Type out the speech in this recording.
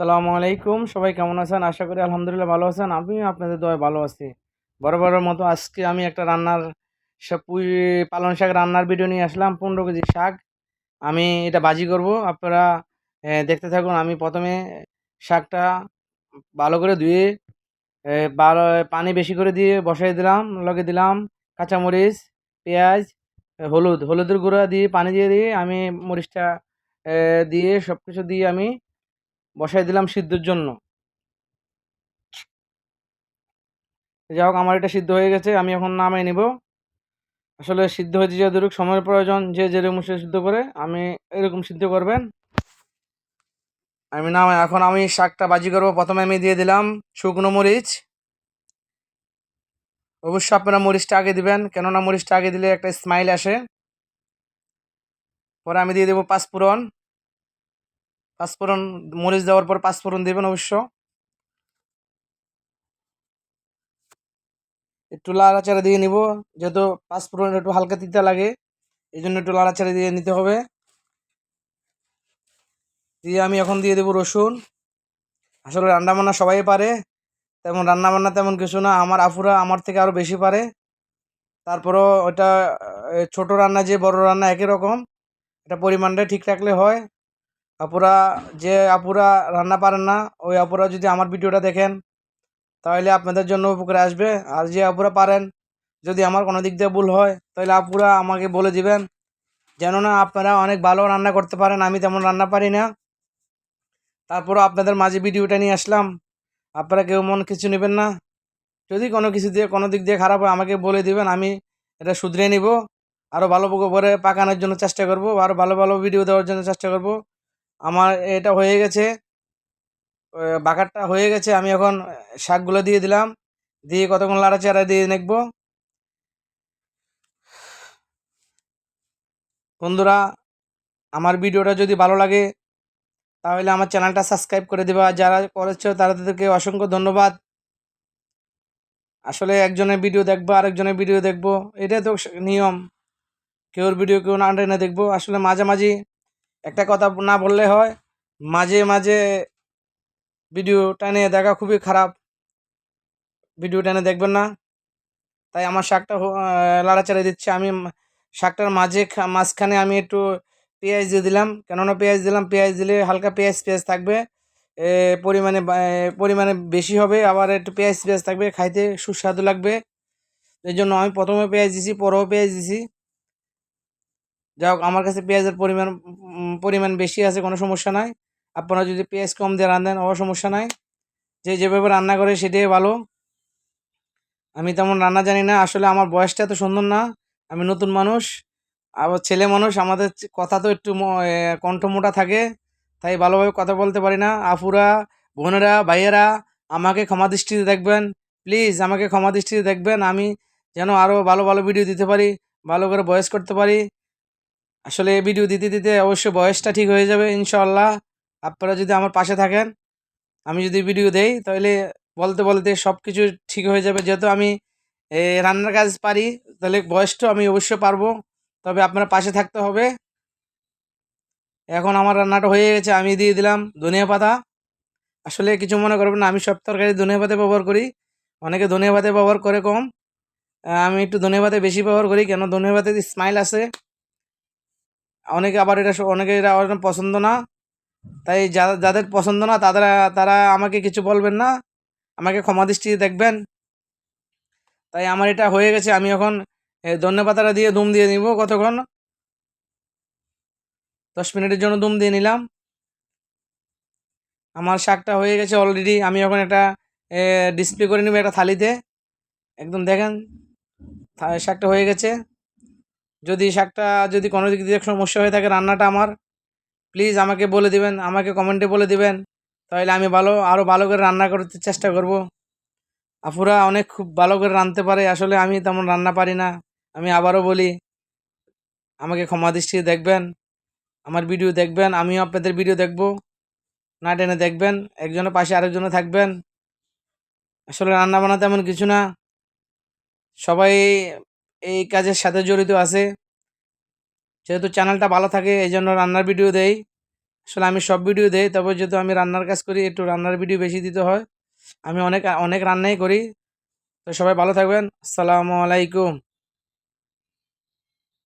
সালামু আলাইকুম। সবাই কেমন আছেন? আশা করি আলহামদুলিল্লাহ ভালো আছেন। আমি আপনাদের দয় ভালো আছি। বরাবরের মতো আজকে আমি একটা রান্নার পুঁই পালং শাক রান্নার ভিডিও নিয়ে আসলাম, পনেরো কেজি শাক। আমি এটা ভাজি করব। আপনারা দেখতে থাকুন, আমি প্রথমে শাকটা ভালো করে ধুয়ে ভালো পানি বেশি করে দিয়ে বসাই দিলাম, লগে দিলাম কাঁচামরিচ, পেঁয়াজ হলুদ। হলুদের গুঁড়া দিয়ে, পানি দিয়ে দিয়ে আমি মরিচটা দিয়ে সব কিছু দিয়ে আমি বসাই দিলাম সিদ্ধর জন্য। যাই হোক আমার এটা সিদ্ধ হয়ে গেছে, আমি এখন নামাই নিব। আসলে সিদ্ধ হয়েছে যতটুকু সময়ের প্রয়োজন, যে যেরকম সে সিদ্ধ করে, আমি এরকম সিদ্ধ করবেন। আমি নামাই, এখন আমি শাকটা বাজি করব, প্রথমে আমি দিয়ে দিলাম শুকনো মরিচ। অবশ্যই আপনারা মরিচটা আগে দিবেন, কেননা মরিচটা আগে দিলে একটা স্মাইল আসে। পরে আমি দিয়ে দেবো পাঁচ পাঁচফোড়ন। পাঁচফোড়ন, মরিচ দেওয়ার পর পাঁচফোড়ন দেবেন অবশ্য। একটু লাড়াচাড়া দিয়ে নিব, যেহেতু পাঁচফোড়ন একটু হালকা তিতা লাগে, এই জন্য একটু লাড়াচাড়া দিয়ে নিতে হবে। দিয়ে আমি এখন দিয়ে দেবো রসুন। আসলে রান্না বান্না সবাই পারে, তেমন রান্না বান্না তেমন কিছু না, আমার আফুরা আমার থেকে আরও বেশি পারে। তারপরও ওটা ছোট রান্না যে বড় রান্না একই রকম, এটা পরিমাণটা ঠিক রাখলে হয়। আপুরা যে আপুরা রান্না পারেন না, ওই আপুরা যদি আমার ভিডিওটা দেখেন, তাহলে আপনাদের জন্য উপকারে আসবে। আর যে আপুরা পারেন, যদি আমার কোনো দিক দিয়ে ভুল হয়, তাহলে আপুরা আমাকে বলে দিবেন যেন না আপনারা অনেক ভালো রান্না করতে পারেন, আমি তেমন রান্না পারি না। তারপরও আপনাদের মাঝে ভিডিওটা নিয়ে আসলাম, আপনারা কেউ মন কিছু নেবেন না। যদি কোনো কিছু দিয়ে, কোনো দিক দিয়ে খারাপ হয়, আমাকে বলে দিবেন, আমি এটা শুধরে নিব। আরও ভালো করে পাকানোর জন্য চেষ্টা করব আরও ভালো ভালো ভিডিও দেওয়ার জন্য চেষ্টা করব। আমার এটা হয়ে গেছে। বাকারটা হয়ে গেছে। আমি এখন শাকগুলো দিয়ে দিলাম। দিয়ে কতক্ষণ লাড়া লাড়াচাড়া দিয়ে দেখব। বন্ধুরা, আমার ভিডিওটা যদি ভালো লাগে, তাহলে আমার চ্যানেলটা সাবস্ক্রাইব করে দেবে। যারা করেছ তাদেরকে অসংখ্য ধন্যবাদ। আসলে একজনের ভিডিও দেখব, আরেকজনের ভিডিও দেখব। এটাই তো নিয়ম। কেউর ভিডিও কেউ না টেনে দেখব। আসলে মাঝামাঝি একটা কথা না বললে হয়, মাঝে মাঝে ভিডিও টানে দেখা খুবই খারাপ। ভিডিও টানে দেখবেন না। তাই আমার শাকটা লাড়াচাড়া দিচ্ছে। আমি শাকটার মাঝে মাঝখানে আমি একটু পেঁয়াজ দিয়ে দিলাম। কেননা পেঁয়াজ দিলাম, পেঁয়াজ দিলে হালকা পেঁয়াজ পেঁয়াজ থাকবে। পরিমাণে পরিমাণে বেশি হবে। আবার একটু পেঁয়াজ পেঁয়াজ থাকবে, খাইতে সুস্বাদু লাগবে। এই জন্য আমি প্রথমে পেঁয়াজ দিছি, পরেও পেঁয়াজ দিছি। যাই হোক, আমার কাছে পেঁয়াজের পরিমাণ পরিমাণ বেশি আছে, কোনো সমস্যা নাই। আপনারা যদি পেঁয়াজ কম দিয়ে রাঁধেন ও সমস্যা নাই। যে যেভাবে রান্না করে, সেটাই ভালো। আমি তেমন রান্না জানি না, আসলে আমার বয়সটা এত সুন্দর না। আমি নতুন মানুষ, আবার ছেলে মানুষ, আমাদের কথা তো একটু কণ্ঠ মোটা থাকে, তাই ভালোভাবে কথা বলতে পারি না। আফুরা বোনেরা, ভাইয়েরা, আমাকে ক্ষমা দৃষ্টিতে দেখবেন। প্লিজ, আমাকে ক্ষমা দৃষ্টিতে দেখবেন। আমি যেন আরও ভালো ভালো ভিডিও দিতে পারি, ভালো করে বয়স করতে পারি। আসলে এই ভিডিও দিতে দিতে অবশ্যই বয়সটা ঠিক হয়ে যাবে ইনশাল্লাহ আপনারা যদি আমার পাশে থাকেন, আমি যদি ভিডিও দেই, তাহলে বলতে বলতে সব কিছু ঠিক হয়ে যাবে। যেহেতু আমি রান্নার কাজ পারি, তাহলে বয়সটাও আমি অবশ্যই পারব। তবে আপনার পাশে থাকতে হবে। এখন আমার রান্নাটা হয়ে গেছে, আমি দিয়ে দিলাম ধনিয়া পাতা। আসলে কিছু মনে করবেন না, আমি সব তরকারি ধনিয়া পাতা ব্যবহার করি। অনেকে ধনিয়া পাতা ব্যবহার করে কম। আমি একটু ধনিয়া পাতা বেশি ব্যবহার করি, কেন ধনিয়া পাতাতে স্মাইল আছে অনেকে আবার এটা অনেকে এটা পছন্দ না। তাই যাদের পছন্দ না তারা তারা আমাকে কিছু বলবেন না। আমাকে ক্ষমা দৃষ্টিতে দেখবেন। তাই আমার এটা হয়ে গেছে। আমি এখন ধনে পাতাটা দিয়ে দুম দিয়ে নিব কতক্ষণ? দশ মিনিটের জন্য দুম দিয়ে নিলাম। আমার শাকটা হয়ে গেছে অলরেডি আমি এখন একটা ডিসপ্লে করে নেব একটা থালিতে। একদম দেখেন শাকটা হয়ে গেছে। যদি শাকটা, যদি কোনো দিক দিয়ে সমস্যা হয়ে থাকে রান্নাটা আমার প্লিজ আমাকে বলে দিবেন, আমাকে কমেন্টে বলে দিবেন। তাহলে আমি ভালো আরও ভালো করে রান্না করতে চেষ্টা করব। আপুরা অনেক খুব ভালো করে রাঁধতে পারে, আসলে আমি তেমন রান্না পারি না। আমি আবারও বলি, আমাকে ক্ষমা দৃষ্টিতে দেখবেন, আমার ভিডিও দেখবেন, আমিও আপনাদের ভিডিও দেখব। না টেনে দেখবেন, একজনের পাশে আরেকজনে থাকবেন। আসলে রান্না বান্না তেমন কিছু না। সবাই এই কাজের সাথে জড়িত আছে। যেহেতু চ্যানেলটা ভালো থাকে এই জন্য রান্নার ভিডিও দেই। আসলে আমি সব ভিডিও দেই তবে যেহেতু আমি রান্নার কাজ করি, একটু রান্নার ভিডিও বেশি দিতে হয়। আমি অনেক অনেক রান্নাই করি। তো সবাই ভালো থাকবেন। আসসালামু আলাইকুম।